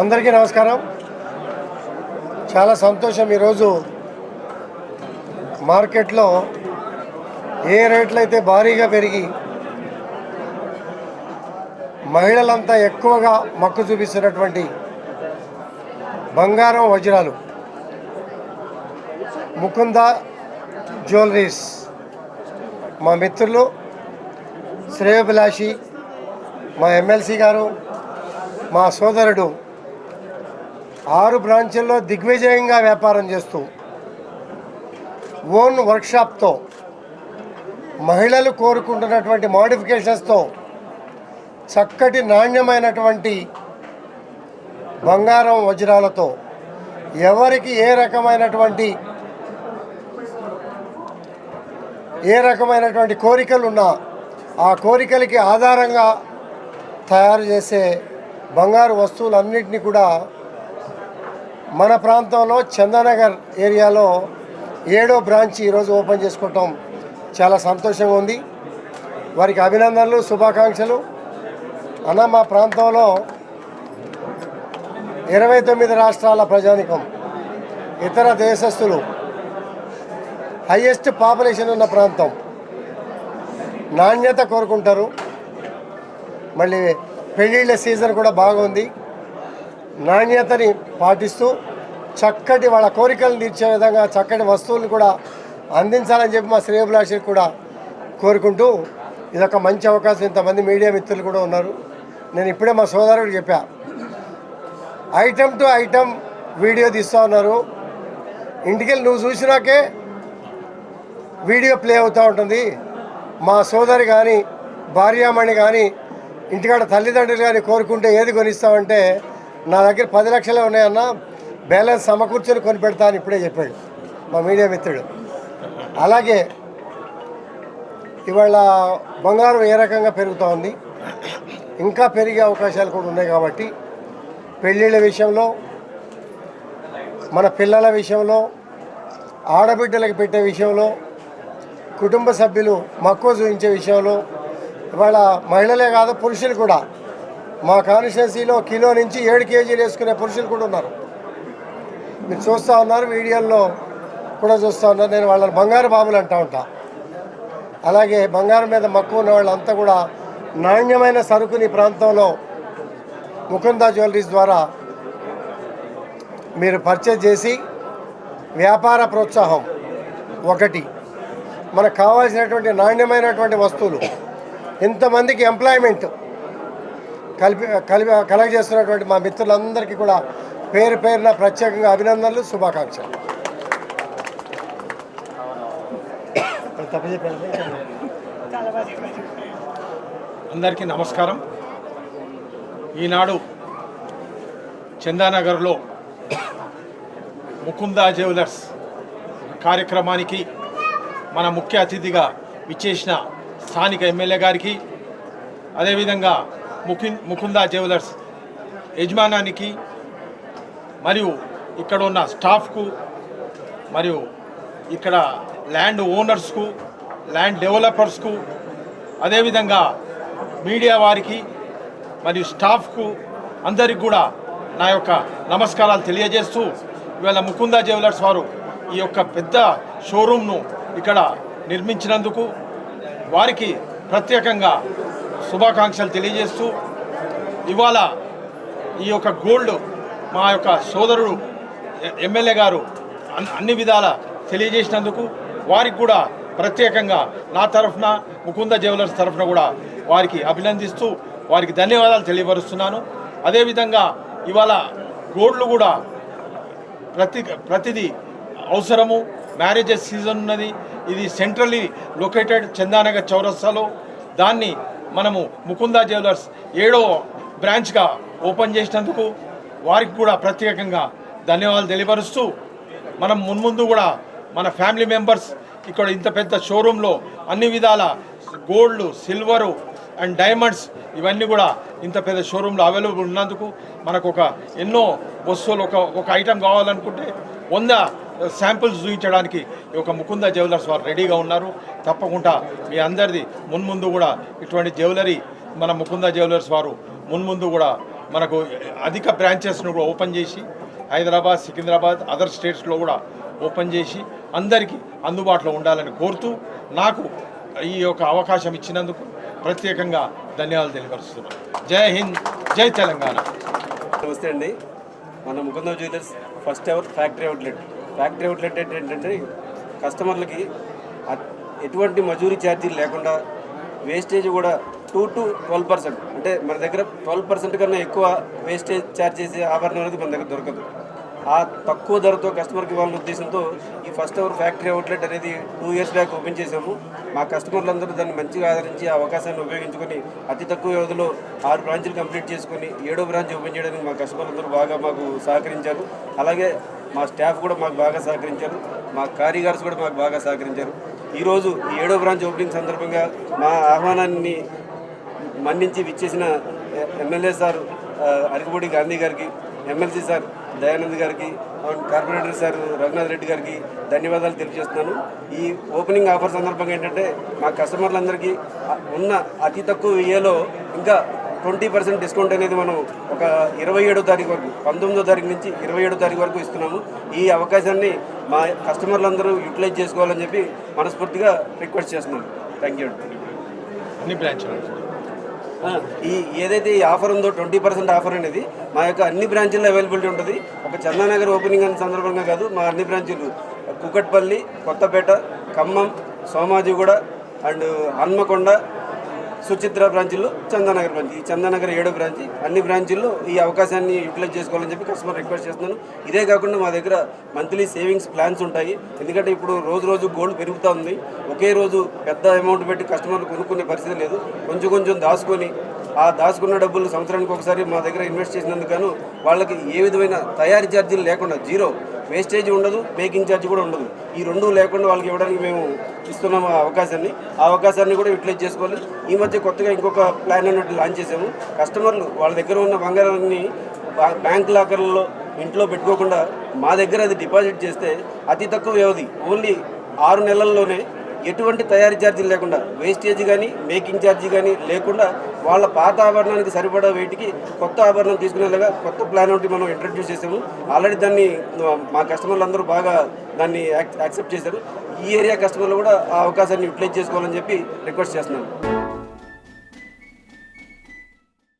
అందరికీ నమస్కారం. చాలా సంతోషం ఈరోజు మార్కెట్లో ఏ రేట్లు అయితే భారీగా పెరిగి మహిళలంతా ఎక్కువగా మక్కు చూపిస్తున్నటువంటి బంగారం వజ్రాలు ముకుంద జ్యువెలరీస్ మా మిత్రులు శ్రేయోభిలాషి మా ఎమ్మెల్సీ గారు మా సోదరుడు ఆరు బ్రాంచుల్లో దిగ్విజయంగా వ్యాపారం చేస్తూ ఓన్ వర్క్షాప్తో మహిళలు కోరుకుంటున్నటువంటి మోడిఫికేషన్స్తో చక్కటి నాణ్యమైనటువంటి బంగారం వజ్రాలతో ఎవరికి ఏ రకమైనటువంటి ఏ రకమైనటువంటి కోరికలు ఉన్నా ఆ కోరికలకి ఆధారంగా తయారు చేసే బంగారు వస్తువులన్నింటినీ కూడా మన ప్రాంతంలో చందానగర్ ఏరియాలో ఏడో బ్రాంచ్ ఈరోజు ఓపెన్ చేసుకోవటం చాలా సంతోషంగా ఉంది. వారికి అభినందనలు శుభాకాంక్షలు. అన్న మా ప్రాంతంలో ఇరవై తొమ్మిది రాష్ట్రాల ప్రజానికం ఇతర దేశస్తులు హయ్యెస్ట్ పాపులేషన్ ఉన్న ప్రాంతం. నాణ్యత కోరుకుంటారు. మళ్ళీ పెళ్ళిళ్ళ సీజన్ కూడా బాగుంది. నాణ్యతని పాటిస్తూ చక్కటి వాళ్ళ కోరికలను తీర్చే విధంగా చక్కటి వస్తువులను కూడా అందించాలని చెప్పి మా శ్రేయభిలాషులు కూడా కోరుకుంటూ ఇదొక మంచి అవకాశం. ఇంతమంది మీడియా మిత్రులు కూడా ఉన్నారు. నేను ఇప్పుడే మా సోదరుడు చెప్పా. ఐటమ్ టు ఐటమ్ వీడియో తీస్తూ ఉన్నారు. ఇంటికెళ్ళి నువ్వు చూసినాకే వీడియో ప్లే అవుతూ ఉంటుంది. మా సోదరి కానీ భార్యామణి కానీ ఇంటికాడ తల్లిదండ్రులు కానీ కోరుకుంటే ఏది కొనిస్తామంటే నా దగ్గర పది లక్షలే ఉన్నాయన్న బ్యాలెన్స్ సమకూర్చొని కొని పెడతా అని ఇప్పుడే చెప్పాడు మా మీడియా మిత్రుడు. అలాగే ఇవాళ బంగారం ఏ రకంగా పెరుగుతూ ఉంది? ఇంకా పెరిగే అవకాశాలు కూడా ఉన్నాయి కాబట్టి పెళ్ళిళ్ళ విషయంలో మన పిల్లల విషయంలో ఆడబిడ్డలకు పెట్టే విషయంలో కుటుంబ సభ్యులు మక్కువ చూపించే విషయంలో ఇవాళ మహిళలే కాదు పురుషులు కూడా మా కాన్స్టిట్యున్సీలో కిలో నుంచి ఏడు కేజీలు వేసుకునే పురుషులు కూడా ఉన్నారు. మీరు చూస్తూ ఉన్నారు వీడియోల్లో కూడా చూస్తూ ఉన్నారు. నేను వాళ్ళని బంగారు బాబులు అంటూ ఉంటా. అలాగే బంగారం మీద మక్కువ ఉన్న వాళ్ళంతా కూడా నాణ్యమైన సరుకుని ప్రాంతంలో ముకుందా జ్యువెలరీస్ ద్వారా మీరు పర్చేజ్ చేసి వ్యాపార ప్రోత్సాహం ఒకటి. మనకు కావాల్సినటువంటి నాణ్యమైనటువంటి వస్తువులు. ఇంతమందికి ఎంప్లాయ్మెంట్. కలిపి కలిపి కలెక్ట్ చేస్తున్నటువంటి మా మిత్రులందరికీ కూడా పేరు పేరున ప్రత్యేకంగా అభినందనలు శుభాకాంక్షలు. అందరికీ నమస్కారం. ఈనాడు చందానగర్లో ముకుందా జ్యువెలర్స్ కార్యక్రమానికి మన ముఖ్య అతిథిగా విచ్చేసిన స్థానిక ఎమ్మెల్యే గారికి అదేవిధంగా ముకిన్ ముకుందా జ్యువెలర్స్ యజమానానికి మరియు ఇక్కడ ఉన్న స్టాఫ్కు మరియు ఇక్కడ ల్యాండ్ ఓనర్స్కు ల్యాండ్ డెవలపర్స్కు అదేవిధంగా మీడియా వారికి మరియు స్టాఫ్కు అందరికి కూడా నా యొక్క నమస్కారాలు తెలియజేస్తూ ఇవాళ ముకుందా జ్యువెలర్స్ వారు ఈ యొక్క పెద్ద షోరూమ్ను ఇక్కడ నిర్మించినందుకు వారికి ప్రత్యేకంగా శుభాకాంక్షలు తెలియజేస్తూ ఇవాళ ఈ యొక్క గోల్డ్ మా యొక్క సోదరుడు ఎమ్మెల్యే గారు అన్- అన్ని విధాల తెలియజేసినందుకు వారికి కూడా ప్రత్యేకంగా నా తరఫున ముకుంద జ్యువెలర్స్ తరఫున కూడా వారికి అభినందిస్తూ వారికి ధన్యవాదాలు తెలియపరుస్తున్నాను. అదేవిధంగా ఇవాళ గోల్డ్లు కూడా ప్రతి ప్రతిదీ అవసరము. మ్యారేజెస్ సీజన్ ఉన్నది. ఇది సెంట్రల్లీ లొకేటెడ్ చందానగర్ చౌరస్తాలో. దాన్ని మనము ముకుందా జ్యువెలర్స్ ఏడో బ్రాంచ్గా ఓపెన్ చేసినందుకు వారికి కూడా ప్రత్యేకంగా ధన్యవాదాలు తెలియపరుస్తూ మనం మున్ముందు కూడా మన ఫ్యామిలీ మెంబర్స్ ఇక్కడ ఇంత పెద్ద షోరూంలో అన్ని విధాల గోల్డ్ సిల్వరు అండ్ డైమండ్స్ ఇవన్నీ కూడా ఇంత పెద్ద షోరూంలో అవైలబుల్ ఉన్నందుకు మనకు ఒక ఎన్నో వస్తువులు ఒక ఒక ఐటెం కావాలనుకుంటే వంద శాంపిల్స్ చూపించడానికి ఒక ముకుంద జ్యువెలర్స్ వారు రెడీగా ఉన్నారు. తప్పకుండా మీ అందరిది మున్ముందు కూడా ఇటువంటి జ్యువెలరీ మన ముకుంద జ్యువెలర్స్ వారు మున్ముందు కూడా మనకు అధిక బ్రాంచెస్ను కూడా ఓపెన్ చేసి హైదరాబాద్ సికింద్రాబాద్ అదర్ స్టేట్స్లో కూడా ఓపెన్ చేసి అందరికీ అందుబాటులో ఉండాలని కోరుతూ నాకు ఈ యొక్క అవకాశం ఇచ్చినందుకు ప్రత్యేకంగా ధన్యవాదాలు తెలియపరుస్తున్నాను. జై హింద్ జై తెలంగాణ. నమస్తే అండి. మన Mukunda jewellers first ever factory outlet. Factory outlet ఏంటంటే కస్టమర్లకి అ- ఎటువంటి మజూరీ ఛార్జీలు లేకుండా వేస్టేజ్ కూడా టూ టు ట్వెల్వ్ పర్సెంట్. అంటే మన దగ్గర ట్వెల్వ్ పర్సెంట్ కన్నా ఎక్కువ వేస్టేజ్ ఛార్జ్ చేసే ఆభరణం అనేది మన దగ్గర దొరకదు. ఆ తక్కువ ధరతో కస్టమర్కి ఇవ్వాలనే ఉద్దేశంతో ఈ ఫస్ట్ అవర్ ఫ్యాక్టరీ అవుట్లెట్ అనేది టూ ఇయర్స్ బ్యాక్ ఓపెన్ చేశాము. మా కస్టమర్లందరూ దాన్ని మంచిగా ఆదరించి ఆ అవకాశాన్ని ఉపయోగించుకొని అతి తక్కువ వ్యవధిలో ఆరు బ్రాంచ్లు కంప్లీట్ చేసుకొని ఏడో బ్రాంచ్ ఓపెన్ చేయడానికి మా కస్టమర్లందరూ బాగా మాకు సహకరించారు. అలాగే మా స్టాఫ్ కూడా మాకు బాగా సహకరించారు. మా కారీగర్స్ కూడా మాకు బాగా సహకరించారు. ఈరోజు ఈ ఏడో బ్రాంచ్ ఓపెనింగ్ సందర్భంగా మా ఆహ్వానాన్ని మన్నించి విచ్చేసిన ఎమ్మెల్యే సార్ అరకుపూడి గాంధీ గారికి ఎమ్మెల్సీ సార్ దయానంద్ గారికి కార్పొరేటర్ సార్ రఘునాథ్ రెడ్డి గారికి ధన్యవాదాలు తెలియజేస్తున్నాను. ఈ ఓపెనింగ్ ఆఫర్ సందర్భంగా ఏంటంటే మా కస్టమర్లందరికీ ఉన్న అతి తక్కువ వ్యయలో ఇంకా ట్వంటీ పర్సెంట్ డిస్కౌంట్ అనేది మనం ఒక ఇరవై ఏడో తారీఖు వరకు పంతొమ్మిదో తారీఖు నుంచి ఇరవై ఏడో తారీఖు వరకు ఇస్తున్నాము. ఈ అవకాశాన్ని మా కస్టమర్లందరూ యూటిలైజ్ చేసుకోవాలని చెప్పి మనస్ఫూర్తిగా రిక్వెస్ట్ చేస్తున్నాను. థ్యాంక్ యూ అన్ని ఈ ఏదైతే ఈ ఆఫర్ ఉందో ట్వంటీ పర్సెంట్ ఆఫర్ అనేది మా యొక్క అన్ని బ్రాంచీల్లో అవైలబిలిటీ ఉంటుంది. ఒక చందానగర్ ఓపెనింగ్ అనే సందర్భంగా కాదు మా అన్ని బ్రాంచీలు. కుకట్పల్లి కొత్తపేట ఖమ్మం సోమాజిగూడ అండ్ హన్మకొండ సుచిత్ర బ్రాంచీల్లో చందానగర్ బ్రాంచ్. ఈ చందానగర్ ఏడో బ్రాంచ్ అన్ని బ్రాంచీల్లో ఈ అవకాశాన్ని యూటిలైజ్ చేసుకోవాలని చెప్పి కస్టమర్ రిక్వెస్ట్ చేస్తున్నాను. ఇదే కాకుండా మా దగ్గర మంత్లీ సేవింగ్స్ ప్లాన్స్ ఉంటాయి. ఎందుకంటే ఇప్పుడు రోజు రోజు గోల్డ్ పెరుగుతూ ఉంది. ఒకే రోజు పెద్ద అమౌంట్ పెట్టి కస్టమర్లు కొనుక్కునే పరిస్థితి లేదు. కొంచెం కొంచెం దాచుకొని ఆ దాచుకున్న డబ్బులు సంవత్సరానికి ఒకసారి మా దగ్గర ఇన్వెస్ట్ చేసినందుకు గాను వాళ్ళకి ఏ విధమైన తయారీ ఛార్జీలు లేకుండా జీరో వేస్టేజ్ ఉండదు మేకింగ్ ఛార్జ్ కూడా ఉండదు. ఈ రెండు లేకుండా వాళ్ళకి ఇవ్వడానికి మేము ఇస్తున్నాం ఆ అవకాశాన్ని. ఆ అవకాశాన్ని కూడా యూటిలైజ్ చేసుకోవాలి. ఈ మధ్య కొత్తగా ఇంకొక ప్లాన్ అన్నట్టు లాంచ్ చేసాము కస్టమర్లు వాళ్ళ దగ్గర ఉన్న బంగారాన్ని బ్యాంక్ లాకర్లలో ఇంట్లో పెట్టుకోకుండా మా దగ్గర అది డిపాజిట్ చేస్తే అతి తక్కువ వ్యవధి. ఓన్లీ ఆరు నెలల్లోనే ఎటువంటి తయారీ ఛార్జీలు లేకుండా వేస్టేజ్ కానీ మేకింగ్ ఛార్జీ కానీ లేకుండా వాళ్ళ పాత ఆభరణానికి సరిపడా వెయిట్కి కొత్త ఆభరణం తీసుకునేలాగా కొత్త ప్లాన్ ఒకటి మనం ఇంట్రడ్యూస్ చేసాము. ఆల్రెడీ దాన్ని మా కస్టమర్లు అందరూ బాగా దాన్ని యాక్సెప్ట్ చేశారు. ఈ ఏరియా కస్టమర్లు కూడా ఆ అవకాశాన్ని యూటిలైజ్ చేసుకోవాలని చెప్పి రిక్వెస్ట్ చేస్తున్నాను